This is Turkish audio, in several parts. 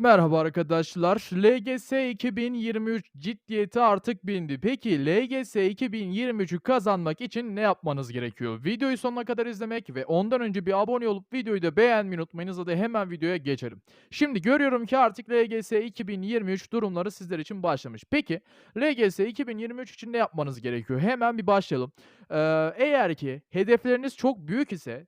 Merhaba arkadaşlar. LGS 2023 ciddiyeti artık bindi. Peki LGS 2023'ü kazanmak için ne yapmanız gerekiyor? Videoyu sonuna kadar izlemek ve ondan önce bir abone olup videoyu da beğenmeyi unutmayınız. Hadi hemen videoya geçelim. Şimdi görüyorum ki artık LGS 2023 durumları sizler için başlamış. Peki LGS 2023 için ne yapmanız gerekiyor? Hemen bir başlayalım. Ee, eğer ki hedefleriniz çok büyük ise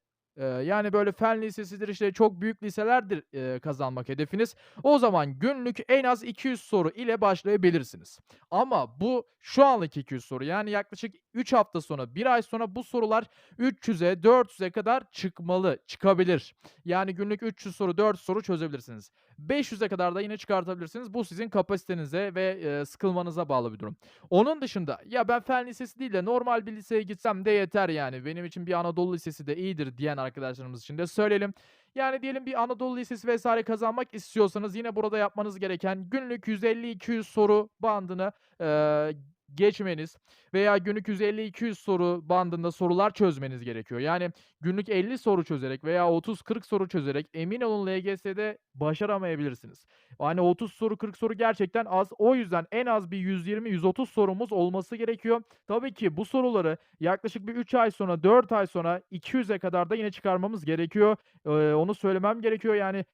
Yani, böyle, fen lisesidir, işte, çok büyük liselerdir, kazanmak hedefiniz. O zaman günlük en az 200 soru ile başlayabilirsiniz. Ama bu şu anlık 200 soru, yani, yaklaşık 3 hafta sonra, 1 ay sonra bu sorular 300'e, 400'e kadar çıkmalı, çıkabilir. Yani, günlük 300 soru, 400 soru çözebilirsiniz. 500'e kadar da yine çıkartabilirsiniz. Bu sizin kapasitenize ve, eee, sıkılmanıza bağlı bir durum. Onun dışında, ya, ben fen lisesi değil de normal bir liseye gitsem de yeter, yani, benim için bir Anadolu lisesi de iyidir diyen arkadaşlarımız için de söyleyelim. Yani, diyelim bir Anadolu lisesi vs. kazanmak istiyorsanız yine burada yapmanız gereken günlük 150-200 soru bandını, eee, geçmeniz veya günlük 150-200 soru bandında sorular çözmeniz gerekiyor. Yani, günlük 50 soru çözerek veya 30-40 soru çözerek emin olun LGS'de başaramayabilirsiniz. Hani, 30 soru, 40 soru gerçekten az. O yüzden en az bir 120-130 sorumuz olması gerekiyor. Tabii ki bu soruları yaklaşık bir 3 ay sonra, 4 ay sonra 200'e kadar da yine çıkarmamız gerekiyor. Eee, onu söylemem gerekiyor. Yani,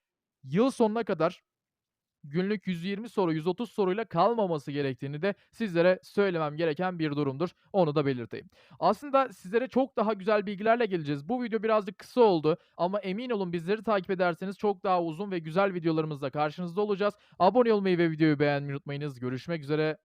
yıl sonuna kadar günlük 120 soru, 130 soruyla kalmaması gerektiğini de sizlere söylemem gereken bir durumdur. Onu da belirteyim. Aslında sizlere çok daha güzel bilgilerle geleceğiz. Bu video birazcık kısa oldu ama emin olun bizleri takip ederseniz çok daha uzun ve güzel videolarımızla karşınızda olacağız. Abone olmayı ve videoyu beğenmeyi unutmayınız. Görüşmek üzere.